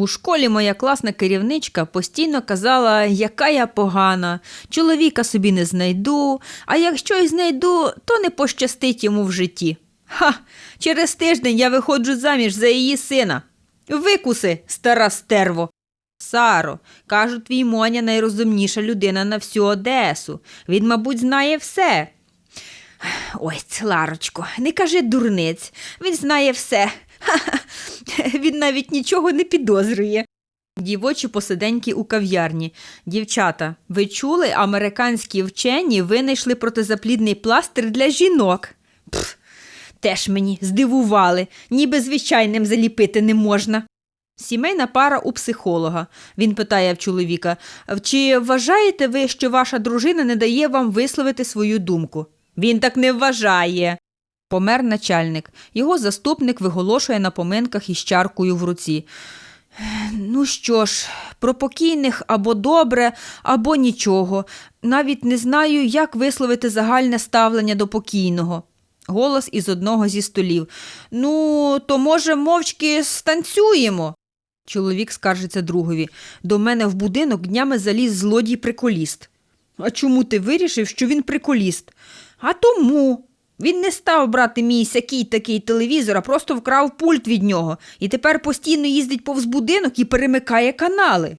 У школі моя класна керівничка постійно казала, яка я погана, чоловіка собі не знайду, а якщо й знайду, то не пощастить йому в житті. Ха! Через тиждень я виходжу заміж за її сина. Викуси, стара стерво. Саро, кажу, твій Моня найрозумніша людина на всю Одесу. Він, мабуть, знає все. Ой, Цларочко, не кажи дурниць, він знає все. Ха-ха. Він навіть нічого не підозрює. Дівочі посиденьки у кав'ярні. Дівчата, ви чули, американські вчені винайшли протизаплідний пластир для жінок. Пф, теж мені здивували, ніби звичайним заліпити не можна. Сімейна пара у психолога. Він питає в чоловіка: чи вважаєте ви, що ваша дружина не дає вам висловити свою думку? Він так не вважає. Помер начальник. Його заступник виголошує на поминках із чаркою в руці. Ну що ж, про покійних або добре, або нічого. Навіть не знаю, як висловити загальне ставлення до покійного. Голос із одного зі столів. Ну, то, може, мовчки станцюємо. Чоловік скаржиться другові. До мене в будинок днями заліз злодій приколіст. А чому ти вирішив, що він приколіст? А тому. Він не став брати мій сякий такий телевізор, а просто вкрав пульт від нього і тепер постійно їздить повз будинок і перемикає канали.